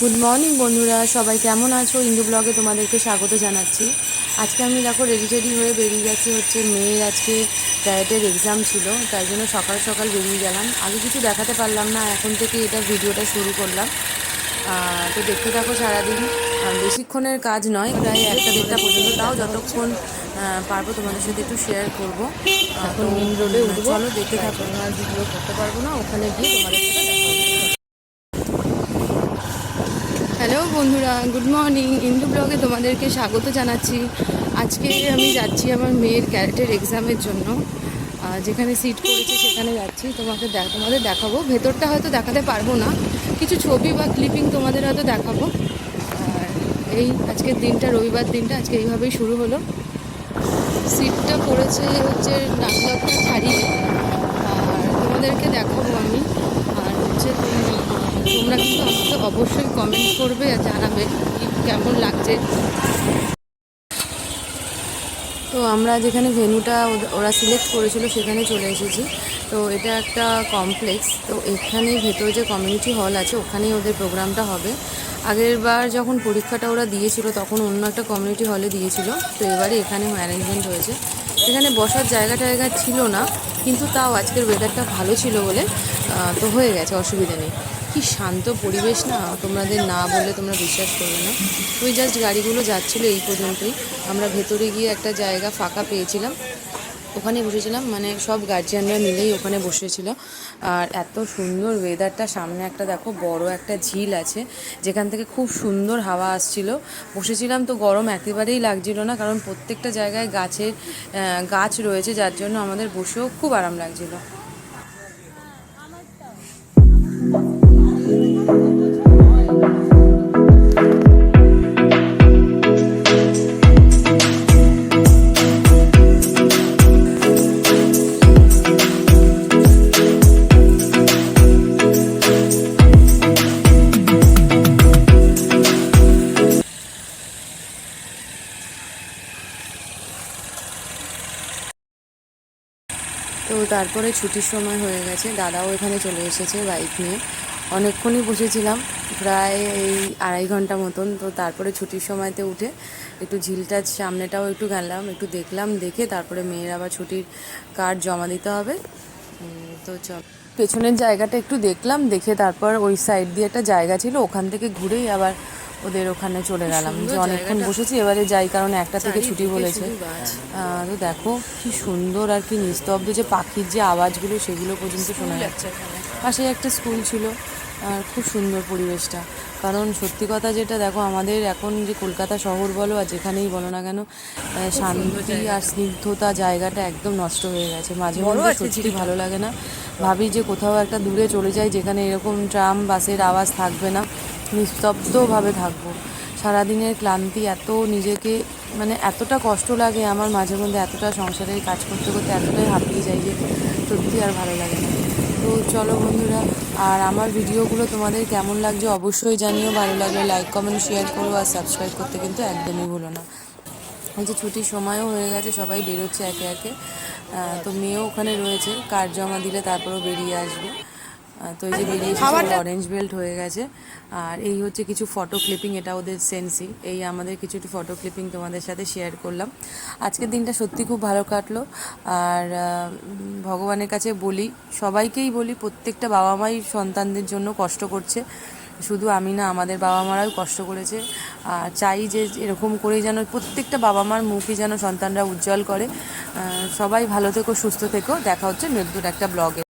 Good morning বন্ধুরা। সবাই কেমন আছো? ইন্দু ব্লগে তোমাদেরকে স্বাগত জানাচ্ছি। আজকে আমি দেখো রেডি টেডি হয়ে বেরিয়ে গেছি হচ্ছে মেয়ের আজকে ডায়েটের এক্সাম ছিল তাই জন্য সকাল সকাল বেরিয়ে গেলাম। আগে কিছু দেখাতে পারলাম না এখন থেকে এটা ভিডিওটা শুরু করলাম। তো দেখতে থাকো সারাদিন। বেশিক্ষণের কাজ নয় প্রায় একটা দেড়টা পর্যন্ত। তাও যতক্ষণ পারব তোমাদের সাথে একটু শেয়ার করব। এখন মেন রোডে উঠবো। চলো দেখতে থাকো। ভিডিও করতে পারব না ওখানে গিয়ে তোমাদের সাথে দেখা হবে। হ্যালো বন্ধুরা গুড মর্নিং ইন্দু ব্লগে তোমাদেরকে স্বাগত জানাচ্ছি। আজকে আমি যাচ্ছি আমার মেয়ের ক্যারেটের এক্সামের জন্য। যেখানে সিট করেছে, সেখানে যাচ্ছি। তোমাকে তোমাদের দেখাবো। ভেতরটা হয়তো দেখাতে পারব না। কিছু ছবি বা ক্লিপিং তোমাদের হয়তো দেখাবো। আর এই আজকের দিনটা, রবিবার দিনটা আজকে এইভাবেই শুরু হলো। সিটটা পড়েছে হচ্ছে ডাকলাপটা ছাড়িয়ে আর তোমাদেরকে দেখাবো আমি আর হচ্ছে তুমি- তোমরা কিন্তু আমাকে অবশ্যই কমেন্ট করবে আর জানাবে কেমন লাগছে। তো আমরা যেখানে ভেন্যুটা ওদ- ওরা সিলেক্ট করেছিল সেখানে চলে এসেছি। তো এটা একটা কমপ্লেক্স তো এখানে ভেতর যে কমিউনিটি হল আছে, ওখানেই ওদের প্রোগ্রামটা হবে। আগের বার যখন পরীক্ষাটা ওরা দিয়েছিল, তখন অন্য একটা কমিউনিটি হলে দিয়েছিল। তো এবারে এখানে অ্যারেঞ্জমেন্ট হয়েছে। এখানে বসার জায়গা টায়গা ছিল না, কিন্তু তাও আজকের ওয়েদারটা ভালো ছিল বলে তো হয়ে গেছে, অসুবিধা নেই। কি শান্ত পরিবেশ না, তোমাদের না বললে তোমরা বিশ্বাস করবে না। ওই জাস্ট গাড়িগুলো যাচ্ছিল এই পর্যন্তই। আমরা ভেতরে গিয়ে একটা জায়গা ফাঁকা পেয়েছিলাম। ওখানে বসেছিলাম মানে সব গার্জিয়ানরা মিলেই ওখানে বসেছিল। আর এত সুন্দর ওয়েদারটা সামনে একটা দেখো, বড় একটা ঝিল আছে, যেখান থেকে খুব সুন্দর হাওয়া আসছিল। বসেছিলাম তো গরম একেবারেই লাগছিল না, কারণ প্রত্যেকটা জায়গায় গাছের গাছ রয়েছে, যার জন্য আমাদের বসেও খুব আরাম লাগছিল। তো তারপরে ছুটির সময় হয়ে গেছে। দাদাও এখানে চলে এসেছে বাইক নিয়ে। অনেকক্ষণই বসেছিলাম, প্রায় এই আড়াই ঘণ্টা মতন। তো তারপরে ছুটির সময়তে উঠে একটু ঝিলটার সামনেটাও একটু গেলাম, একটু দেখলাম, দেখে তারপরে মেয়ের আবার ছুটির কার্ড জমা দিতে হবে। তো চল। পেছনের জায়গাটা একটু দেখলাম, দেখে তারপর ওই সাইড দিয়ে একটা জায়গা ছিল, ওখান থেকে ঘুরেই আবার ওদের ওখানে চলে গেলাম। যে অনেকক্ষণ বসেছি এবারে যাই কারণ একটা থেকে ছুটি বলেছে। তো দেখো কি সুন্দর আর কি নিস্তব্ধ যে পাখির যে আওয়াজগুলো সেগুলো পর্যন্ত শোনা যাচ্ছে। পাশে একটা স্কুল ছিল আর খুব সুন্দর পরিবেশটা। কারণ সত্যি কথা যেটা দেখো আমাদের এখন যে কলকাতা শহর বলো আর যেখানেই বলো না কেন শান্তি আর স্নিগ্ধতা জায়গাটা একদম নষ্ট হয়ে গেছে। মাঝে মধ্যে সত্যি ভালো লাগে না। ভাবি যে কোথাও একটা দূরে চলে যাই যেখানে এরকম ট্রাম বাসের আওয়াজ থাকবে না। নিস্তব্ধভাবে থাকব। সারাদিনের ক্লান্তি এত নিজেকে মানে এতটা কষ্ট লাগে আমার মাঝে মধ্যে, এতটা সংসারের কাজ করতে করতে এতটাই হাঁপিয়ে যাই যে সত্যি আর ভালো লাগে না। তো চলো বন্ধুরা, আর আমার ভিডিওগুলো তোমাদের কেমন লাগছে অবশ্যই জানিও। ভালো লাগলে লাইক কমেন্ট শেয়ার করো আর সাবস্ক্রাইব করতে কিন্তু একদমই ভুলো না। এই যে ছুটির সময়ও হয়ে গেছে, সবাই বেরোচ্ছে একে একে। তো মেয়েও ওখানে রয়েছে কার্ড জমা দিলে তারপরেও বেরিয়ে আসবে। তো এই যে বেরিয়ে অরেঞ্জ বেল্ট হয়ে গেছে। আর এই হচ্ছে কিছু ফটো ক্লিপিং এটা ওদের সেন্সি এই আমাদের কিছু একটু ফটো ক্লিপিং তোমাদের সাথে শেয়ার করলাম। আজকের দিনটা সত্যি খুব ভালো কাটলো। আর ভগবানের কাছে বলি সবাইকেই বলি প্রত্যেকটা বাবা মাই সন্তানদের জন্য কষ্ট করছে। শুধু আমি না আমাদের বাবা মারাও কষ্ট করেছে। আর চাই যে এরকম করেই যেন প্রত্যেকটা বাবা মার মুখই যেন সন্তানরা উজ্জ্বল করে। সবাই ভালো থেকো সুস্থ থেকো। দেখা হচ্ছে নতুন একটা ব্লগে